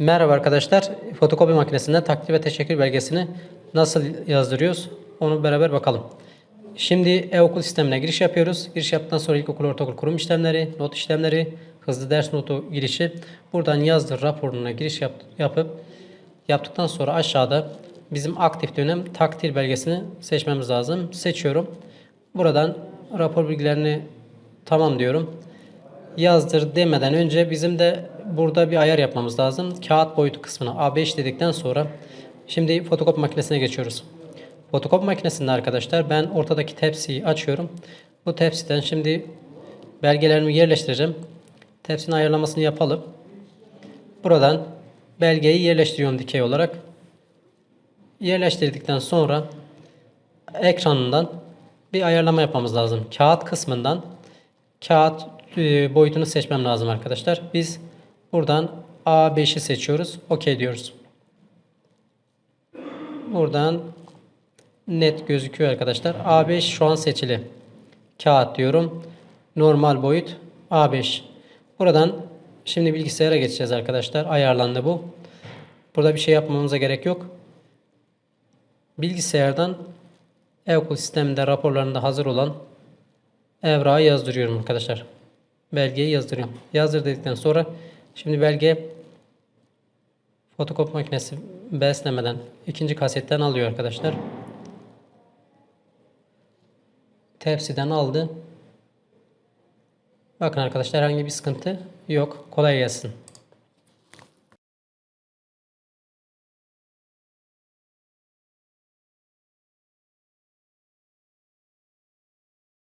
Merhaba arkadaşlar. Fotokopi makinesinden takdir ve teşekkür belgesini nasıl yazdırıyoruz? Onu beraber bakalım. Şimdi e-okul sistemine giriş yapıyoruz. Giriş yaptıktan sonra ilkokul, ortaokul, kurum işlemleri, not işlemleri, hızlı ders notu girişi. Buradan yazdır raporuna giriş yap, yapıp yaptıktan sonra aşağıda bizim aktif dönem takdir belgesini seçmemiz lazım. Seçiyorum. Buradan rapor bilgilerini tamam diyorum yazdır demeden önce bizim de burada bir ayar yapmamız lazım. Kağıt boyutu kısmına A5 dedikten sonra şimdi fotokopi makinesine geçiyoruz. Fotokopi makinesinde arkadaşlar ben ortadaki tepsiyi açıyorum. Bu tepsiden şimdi belgelerimi yerleştireceğim. Tepsinin ayarlamasını yapalım. Buradan belgeyi yerleştiriyorum dikey olarak. Yerleştirdikten sonra ekranından bir ayarlama yapmamız lazım. Kağıt kısmından kağıt boyutunu seçmem lazım arkadaşlar. Biz buradan A5'i seçiyoruz. OK diyoruz. Buradan net gözüküyor arkadaşlar. A5 şu an seçili. Kağıt diyorum. Normal boyut A5. Buradan şimdi bilgisayara geçeceğiz arkadaşlar. Ayarlandı bu. Burada bir şey yapmamıza gerek yok. Bilgisayardan e-okul sisteminde raporlarında hazır olan evrağı yazdırıyorum arkadaşlar. Belgeyi yazdırıyorum. Yazdır dedikten sonra şimdi belge fotokopi makinesi beslemeden ikinci kasetten alıyor arkadaşlar. Tepsiden aldı. Bakın arkadaşlar herhangi bir sıkıntı yok. Kolay gelsin.